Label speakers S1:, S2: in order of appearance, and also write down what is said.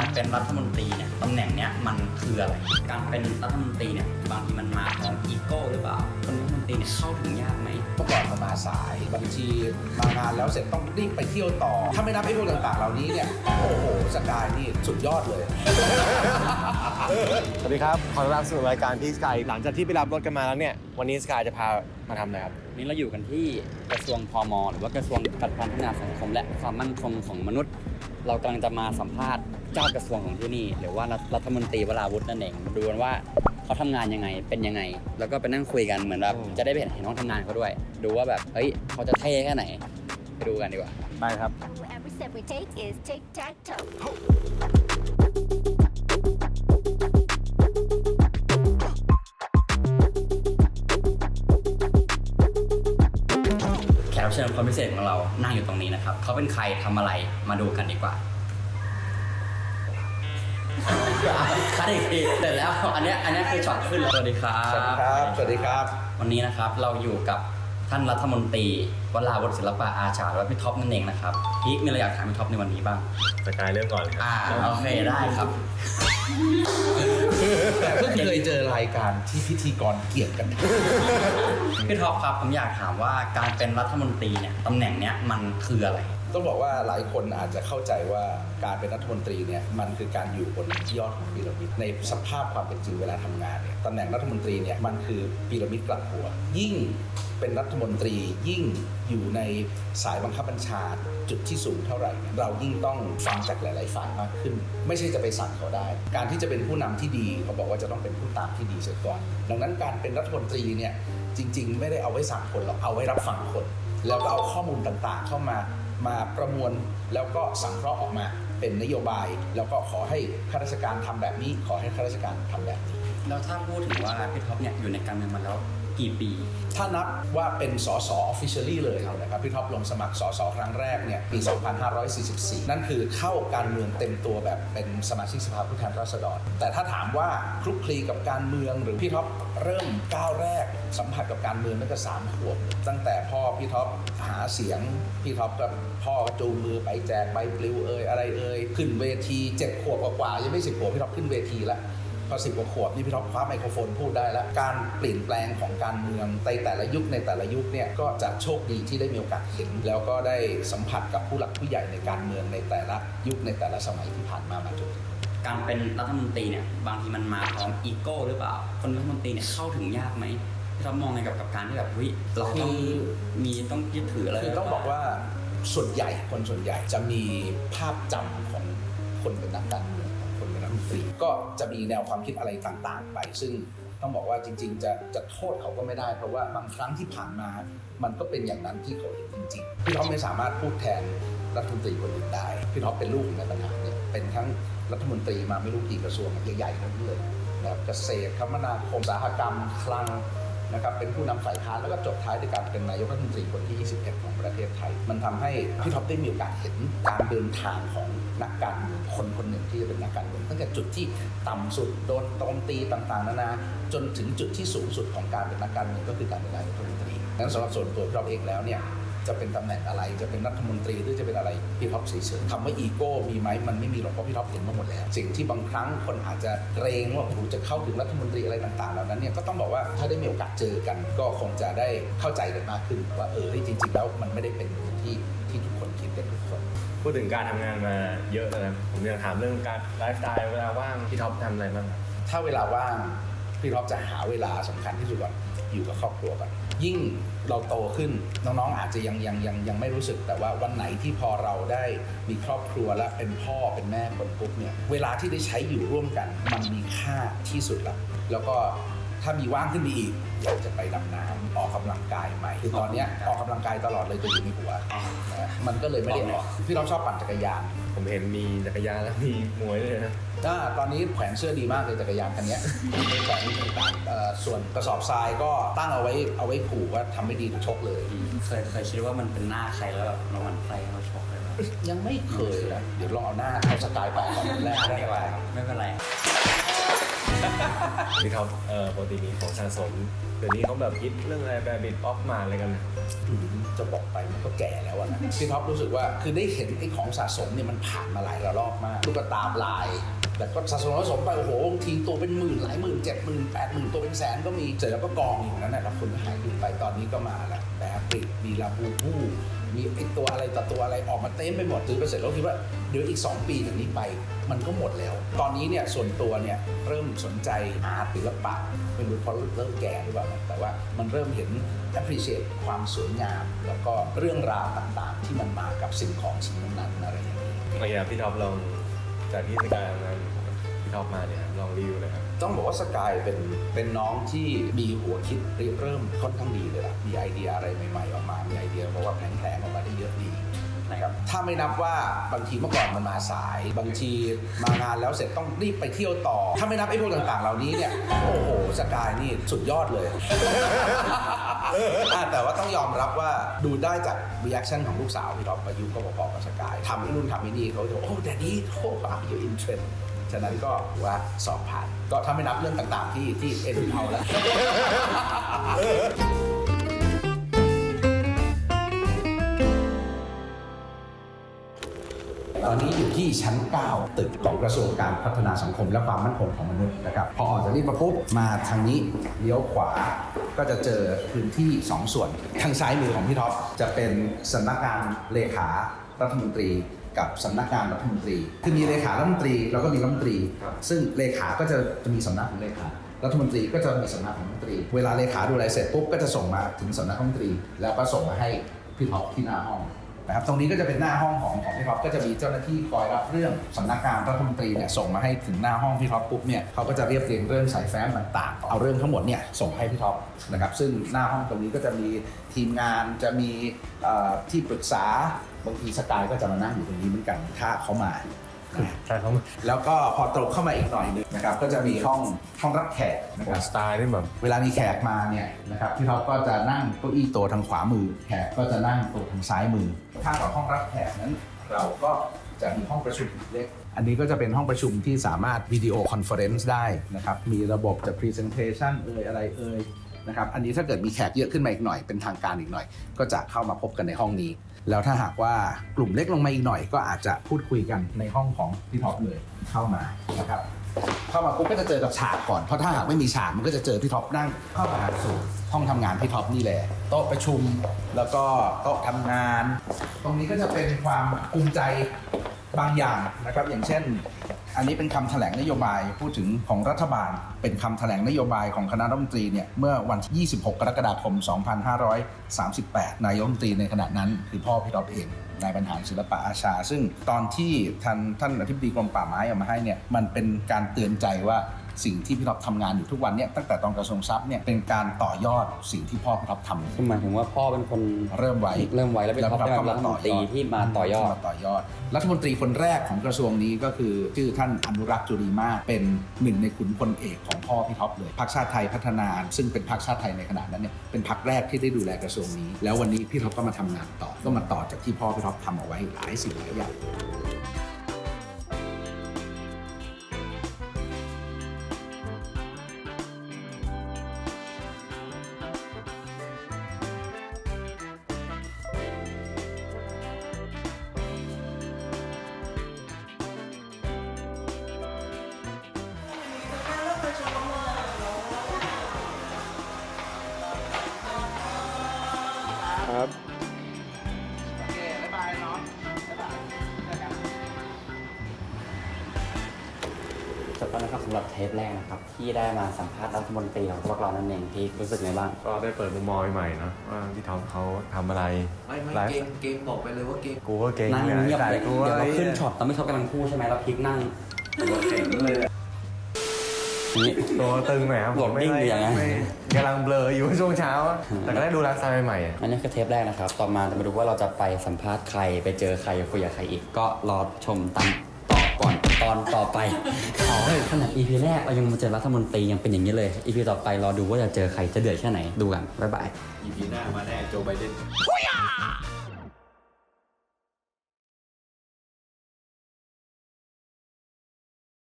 S1: การเป็นรัฐมนตรีเนี่ยตำแหน่งเนี้ยมันคืออะไร การเป็นรัฐมนตรีเนี่ยบางทีมันมาพร้อมอีโก้หรือเปล่าคนรัฐมนตรีเนี่ยเข้าถึงยากไหม
S2: เมื่อก่อนมันมาสายบางทีมางานแล้วเสร็จต้องรีบไปเที่ยวต่อ ถ้าไม่นับไอ้พวกต่างๆเหล่านี้เนี่ยโอ้โหสกายนี่สุดยอดเลย
S3: สวัสดีครับ ขอต้อนรับสู่รายการพี่สกายหลังจากที่ไปรับรถกันมาแล้วเนี่ย วันนี้สกายจะพามาทำอะไรครับ
S1: วันนี้เราอยู่กันที่กระทรวงพมหรือว่ากระทรวงพัฒนาสังคมและความมั่นคงของมนุษย์ เรากำลังจะมาสัมภาษณ์ เจ้ากระทรวงของที่นี่ หรือว่ารัฐมนตรีวราวุฒินั่นเองมาดูกันว่าเขาทำงานยังไงเป็นยังไง แล้วก็ไปนั่งคุยกันเหมือนแบบ
S3: อืม
S1: จะได้ไปเห็นน้องทำงานเขาด้วย ดูว่าแบบเฮ้ยเขาจะเท่แค่ไหนไปดูกันดีกว่า
S3: ไปครับ
S4: Every step we take is tic tac toe.
S1: แขกรับเชิญคนพิเศษของเรานั่งอยู่ตรงนี้นะครับ เขาเป็นใครทำอะไรมาดูกันดีกว่า คัดอีกทีเสร็จแล้ว อันเนี้ยอันเนี้ยคือช็อตขึ้นแล้วสวัสดีครับ
S2: สวัสดีครับ สวัสดีครับ
S1: วันนี้นะครับเราอยู่กับท่านรัฐมนตรีวราวุฒิศิลปะอาชาหรือว่าพี่ท็อปนั่นเองนะครับพีคมีอะไรอยากถามพี่ท็อปในวันนี้บ้าง
S3: สกายเริ่มก่อนเลยครั
S1: อ่าโอเคได้ครับ
S2: แต่เพิ่งเคยเจอรายการที่พิธีกรเกลียดกัน
S1: พี่ท็อปครับผมอยากถามว่าการเป็นรัฐมนตรีเนี่ยตำแหน่งเนี้ยมันคืออะไร
S2: ต้องบอกว่าหลายคนอาจจะเข้าใจว่าการเป็นรัฐมนตรีเนี่ยมันคือการอยู่บนยอดของพีระมิดในสภาพความเป็นจริงเวลาทำงานเนี่ยตำแหน่งรัฐมนตรีเนี่ยมันคือพีระมิดกลับหัว ยิ่งเป็นรัฐมนตรียิ่งอยู่ในสายบังคับบัญชาจุดที่สูงเท่าไหร่ เรายิ่งต้องฟังจากหลาย ๆ ฝ่ายมากขึ้น ไม่ใช่จะไปสั่งเขาได้ การที่จะเป็นผู้นำที่ดีเขาบอกว่าจะต้องเป็นผู้ตามที่ดีเสียก่อน ดังนั้นการเป็นรัฐมนตรีเนี่ยจริง ๆ ไม่ได้เอาไว้สั่งคนหรอกเอาไว้รับฟังคน แล้วก็เอาข้อมูลต่าง ๆ เข้ามา มาประมวลแล้วก็สังเคราะห์ออกมาเป็นนโยบาย แล้วก็ขอให้ข้าราชการทำแบบนี้ ขอให้ข้าราชการทำแบบนี้
S1: แล้วถ้าพูดถึงว่าพี่ท็อปเนี่ยอยู่ในการเมืองมาแล้ว กี่ปี
S2: ถ้านับว่าเป็นสสอ officially เลยนะครับพี่ท็อปลงสมัครสสครั้งแรกเนี่ยปี 2544 นั่นคือเข้าการเมืองเต็มตัวแบบเป็นสมาชิกสภาผู้แทนราษฎร แต่ถ้าถามว่าคลุกคลีกับการเมืองหรือพี่ท็อปเริ่มก้าวแรกสัมผัสกับการเมืองตั้งแต่สามขวบตั้งแต่พ่อพี่ท็อปหาเสียงพี่ท็อปกับพ่อจูงมือไปแจกใบปลิวเอ่ยอะไรเอ่ยขึ้นเวทีเจ็ดขวบกว่าๆยังไม่สิบขวบพี่ท็อปขึ้นเวทีแล้ว พอสิบกว่าขวบนี่พี่ท็อปคว้าไมโครโฟนพูดได้แล้ว การเปลี่ยนแปลงของการเมืองในแต่ละยุคในแต่ละยุคเนี่ยก็จะโชคดีที่ได้มีโอกาสเห็น แล้วก็ได้สัมผัสกับผู้หลักผู้ใหญ่ในการเมืองในแต่ละยุคในแต่ละสมัยที่ผ่านมามาจนถึง
S1: การเป็นรัฐมนตรีเนี่ยบางทีมันมาพร้อมอีโก้หรือเปล่า คนรัฐมนตรีเนี่ยเข้าถึงยากไหมพี่ท็อปมองไงกับกับการที่แบบเฮ้ยเราต้อง
S2: คือ
S1: มีต้องยึดถืออะไร
S2: คือต้องบอกว่าส่วนใหญ่คนส่วนใหญ่จะมีภาพจำของคนเป็นนักการเมือง ตรี ก็จะมีแนวความคิดอะไรต่างๆ ไป ซึ่งต้องบอกว่าจริง ๆ จะจะโทษเขาก็ไม่ได้ เพราะว่าบางครั้งที่ผ่านมา มันก็เป็นอย่างนั้นที่เขาเห็นจริงๆพี่ท็อปไม่สามารถพูดแทนรัฐมนตรีคนอื่นได้พี่ท็อปเป็นลูกในปัญหาเนี่ยเป็นทั้งรัฐมนตรีมาไม่รู้กี่กระทรวงใหญ่ๆทั้งนั้นเลยนะครับเกษตรคมนาคมอุตสาหกรรมคลัง นะครับเป็นผู้นำฝ่ายค้านแล้วก็จบท้ายด้วยการเป็นนายกรัฐมนตรีคนที่ 21 ของประเทศไทย มันทำให้พี่ท็อปได้มีโอกาสเห็นการเดินทางของนักการเมืองคนคนหนึ่งที่จะเป็นนักการเมืองตั้งแต่จุดที่ต่ำสุดโดนโจมตีต่างๆนานาจนถึงจุดที่สูงสุดของการเป็นนักการเมืองก็คือการเป็นนายกรัฐมนตรีดังนั้นสำหรับส่วนตัวพี่ท็อปเองแล้วเนี่ย จะเป็นตำแหน่งอะไร จะเป็นรัฐมนตรีหรือจะเป็นอะไรพี่ท็อปเฉยๆคำว่าอีโก้มีไหมมันไม่มีหรอกเพราะพี่ท็อปเห็นมาหมดแล้ว สิ่งที่บางครั้งคนอาจจะเกรงว่าโอ้โหจะเข้าถึงรัฐมนตรีอะไรต่างๆเหล่านั้นเนี่ยก็ต้องบอกว่าถ้าได้มีโอกาสเจอกัน ก็คงจะได้เข้าใจกันมากขึ้นว่าเออเฮ้ยจริง ๆ แล้วมันไม่ได้เป็นอย่างที่ที่ทุกคนคิดกันทุกคน
S3: พูดถึงการทำงานมาเยอะแล้วนะผมอยากถามเรื่องการไลฟ์สไตล์เวลาว่างพี่ท็อปทำอะไรบ้างครับ
S2: ถ้าเวลาว่างพี่ท็อปจะหาเวลาสำคัญที่สุดก่อน อยู่กับครอบครัวก่อนยิ่งเราโตขึ้นน้องๆอาจจะยังยังยังยังไม่รู้สึกแต่ว่าวันไหนที่พอเราได้มีครอบครัวและเป็นพ่อเป็นแม่คนปุ๊บเนี่ยเวลาที่ได้ใช้อยู่ร่วมกัน มันมีค่าที่สุดละแล้วก็ ถ้ามีว่างขึ้นมาอีกอยากจะไปดำน้ำออกกำลังกายใหม่คือตอนเนี้ยออกกำลังกายตลอดเลยจะอยู่ในหัวนะมันก็เลยไม่ได้ออกพี่ท็อปชอบปั่นจักรยาน
S3: ผมเห็นมีจักรยานแล้วมีมวยด้วยนะ
S2: อ่าตอนนี้แขวนเสื้อดีมากเลยจักรยานคันเนี้ยแขวนต่างๆเอ่อส่วนกระสอบทรายก็ตั้งเอาไว้เอาไว้ผูกว่าทำไม่ดีจะชกเลย
S1: เคยเคยคิดว่ามันเป็นหน้าใครแล้วแบบเราหมันใครเราชกเลยว่า
S2: ยังไม่เคยนะเดี๋ยวลองเอาหน้าเอาสกายไปตอนแรก
S1: ไม่
S2: ได้
S1: ดีก
S2: ไหม
S1: ว่าไม่เป็นไร
S3: พี่ท็อปเอ่อปกติมีของสะสมเดี๋ยวนี้เขาแบบฮิตเรื่องอะไรแบบบิดออฟมาอะไรกันนะ
S2: อืมจะบอกไปมันก็แก่แล้วอะนะพี่ท็อปรู้สึกว่าคือได้เห็นไอ้ของสะสมเนี่ยมันผ่านมาหลายระลอกมากตุ๊กตาลายแต่ก็สะสมสะสมไปโอ้โหบางทีตัวเป็นหมื่นหลายหมื่นเจ็ดหมื่นแปดหมื่นตัวเป็นแสนก็มีเสร็จแล้วก็กองอยู่นั้นนะแล้วคนก็หายไปตอนนี้ก็มาแล้วแบบปริกมีลาบูบู มีไอตัวอะไรต่อตัวอะไรออกมาเต็มไปหมดซื้อไปเสร็จแล้วคิดว่าเดี๋ยวอีก 2 ปีจากนี้ไป มันก็หมดแล้ว ตอนนี้เนี่ยส่วนตัวเนี่ยเริ่มสนใจอาร์ตศิลปะไม่รู้เพราะเริ่มแก่หรือเปล่าแต่ว่ามันเริ่มเห็น appreciate ความสวยงาม แล้วก็เรื่องราวต่างๆ ที่มันมากับสิ่งของสิ่งนั้นอะไรอย่างนี้
S3: โอเคครับพี่ท็อปลองจากที่สกายทำงาน พี่ท็อปมาเนี่ยลองรีวิวเลยครับ
S2: ต้องบอกว่าสกายเป็นเป็นน้องที่มีหัวคิดเริ่มค่อนข้างดีเลยล่ะ มีไอเดียอะไรใหม่ๆออกมา มีไอเดียเพราะว่าแผลงๆออกมาได้เยอะดีนะครับถ้าไม่นับว่าบางทีเมื่อก่อนมันมาสาย บางทีมางานแล้วเสร็จต้องรีบไปเที่ยวต่อ ถ้าไม่นับไอ้พวกต่างๆ เหล่านี้เนี่ย โอ้โหสกายนี่สุดยอดเลย แต่ว่าต้องยอมรับว่าดูได้จากรีแอคชั่นของลูกสาวพี่ท็อปประยุกต์ก็พอๆกับสกายทำไอ้นู่นทำไอ้นี่เขาจะบอกโอ้แต่นี้โอ้ว้าอยู่อินเทรนด์ ฉะนั้นก็ถือว่าสอบผ่าน ก็ถ้าไม่นับเรื่องต่างๆ ที่ที่เอ็นเอาแล้ว ตอนนี้อยู่ที่ชั้น 9 ตึกของกระทรวงการพัฒนาสังคมและความมั่นคงของมนุษย์นะครับ พอออกจากนี่มาปุ๊บมาทางนี้เลี้ยวขวา ก็จะเจอพื้นที่ 2 ส่วน ทางซ้ายมือของพี่ท็อปจะเป็นสำนักงานเลขารัฐมนตรี กับสำนักงานรัฐมนตรี คือมีเลขารัฐมนตรีแล้วก็มีรัฐมนตรี ซึ่งเลขาก็จะจะมีสำนักของเลขารัฐมนตรีก็จะมีสำนักของรัฐมนตรี เวลาเลขาดูอะไรเสร็จปุ๊บก็จะส่งมาถึงสำนักรัฐมนตรี แล้วก็ส่งมาให้พี่ท็อปที่หน้าห้อง นะครับตรงนี้ก็จะเป็นหน้าห้องของของพี่ท็อปก็จะมีเจ้าหน้าที่คอยรับเรื่องสำนักงานรัฐมนตรีเนี่ยส่งมาให้ถึงหน้าห้องพี่ท็อปปุ๊บเนี่ยเขาก็จะเรียบเรียงเรื่องสายแฟ้มต่างๆ เอาเรื่องทั้งหมดเนี่ยส่งให้พี่ท็อปนะครับซึ่งหน้าห้องตรงนี้ก็จะมีทีมงานจะมีที่ปรึกษาบางทีสกายก็จะมานั่งอยู่ตรงนี้เหมือนกันถ้าเขามา
S3: ใช่เขา
S2: แล้วก็พอตรงเข้ามาอีกหน่อยหนึงนะครับก็จะมีห้องห้องรับแขกนะครับ
S3: สไตล์นี่แบบ
S2: เวลามีแขกมาเนี่ยนะครับพี่ท็อปก็จะนั่งเก้าอี้โต๊ะทางขวามือ แขกก็จะนั่งโต๊ะทางซ้ายมือข้างกับห้องรับแขกนั้น เราก็จะมีห้องประชุมเล็ก อันนี้ก็จะเป็นห้องประชุมที่สามารถวิดีโอคอนเฟอเรนซ์ได้นะครับมีระบบจะ Presentation เอ่ยอะไรเอ่ย นะครับอันนี้ถ้าเกิดมีแขกเยอะขึ้นมาอีกหน่อยเป็นทางการอีกหน่อย ก็จะเข้ามาพบกันในห้องนี้ แล้วถ้าหากว่ากลุ่มเล็กลงมาอีกหน่อย ก็อาจจะพูดคุยกันในห้องของพี่ท็อปเลยเข้ามานะครับเข้ามาปุ๊บก็จะเจอกับฉากก่อนเพราะถ้าหากไม่มีฉากมันก็จะเจอพี่ท็อปนั่งเข้ามาสู่ห้องทำงานพี่ท็อปนี่แหละโต๊ะประชุมแล้วก็โต๊ะทำงาน ตรงนี้ก็จะเป็นความภูมิใจบางอย่างนะครับ อย่างเช่น อันนี้เป็นคำแถลงนโยบายพูดถึงของรัฐบาล เป็นคำแถลงนโยบายของคณะรัฐมนตรีเนี่ยเมื่อวันที่ 26 กรกฎาคม 2538 นายกรัฐมนตรีในขณะนั้นคือพ่อพี่ท็อปเองนายบรรหารศิลปะอาชา ซึ่งตอนที่ท่านท่านอธิบดีกรมป่าไม้เอามาให้เนี่ยมันเป็นการเตือนใจว่า สิ่งที่พี่ท็อปทำงานอยู่ทุกวันเนี่ยตั้งแต่ตอนกระทรวงทรัพย์เนี่ยเป็นการต่อยอดสิ่งที่พ่อพี่ท็อปทำ
S1: คือหมายถึงว่าพ่อเป็นคน
S2: เริ่มไว้
S1: เริ่มไว้แล้วเป็นท็อปเป็นรัฐมนตรีที่มาต่อยอด
S2: มาต่อยอด รัฐมนตรีคนแรกของกระทรวงนี้ก็คือชื่อท่านอนุรักษ์จุรีมาศเป็นหนึ่งในขุนพลเอกของพ่อพี่ท็อปเลยพรรคชาติไทยพัฒนา ซึ่งเป็นพรรคชาติไทยในขณะนั้นเนี่ยเป็นพรรคแรกที่ได้ดูแลกระทรวงนี้ แล้ววันนี้พี่ท็อปก็มาทำงานต่อก็มาต่อจากที่พ่อพี่ท็อปทำเอาไว้หลายสิ่งหลายอย่าง
S3: ครับ
S2: โอเคบ๊ายบายน้องบ๊ายบายเจอกัน
S1: จบแล้วนะครับสำหรับเทปแรกนะครับ ที่ได้มาสัมภาษณ์รัฐมนตรีของพวกเรานั่นเองที่รู้สึกไงบ้าง
S3: ก็ได้เปิดมุมมองใหม่ๆเนอะว่าพี่ท็อปเขาทำอะไร
S2: ไม่ไม่
S3: ไลฟ์
S2: เกมเกมบอกไปเลยว่าเกม
S3: กูก็เก่ง
S1: นั่ง
S3: เลย
S1: เงียบ
S3: แต่
S1: เลย
S3: กู
S1: เดี๋ยวเรา
S3: ไอ้
S1: ขึ้นช็อตตอนไม่ช็อตกำลังพูดใช่ไหมเราพลิกนั่ง
S2: เก่งเลย
S1: นี่
S3: ตัวตึงหน่อยครับ
S1: โหลดดิ้งหรือยังไง
S3: ไม่กำลังเบลออยู่ช่วงเช้า แต่ก็ได้ดูไลฟ์สไตล์ใหม่ๆอะ
S1: อันนี้คือเทปแรกนะครับ ต่อมาจะมาดูว่าเราจะไปสัมภาษณ์ใคร ไปเจอใครคุยกับใครอีก ก็รอชมตอนต่อก่อนตอนต่อไปเอาเฮ้ยขนาด EP แรกเรายังมาเจอรัฐมนตรียังเป็นอย่างนี้เลย EP ต่อไปรอดูว่าจะเจอใครจะเดือดแค่ไหน ดูกัน บ๊ายบาย
S5: อีพีหน้ามาแน่โจไบเดน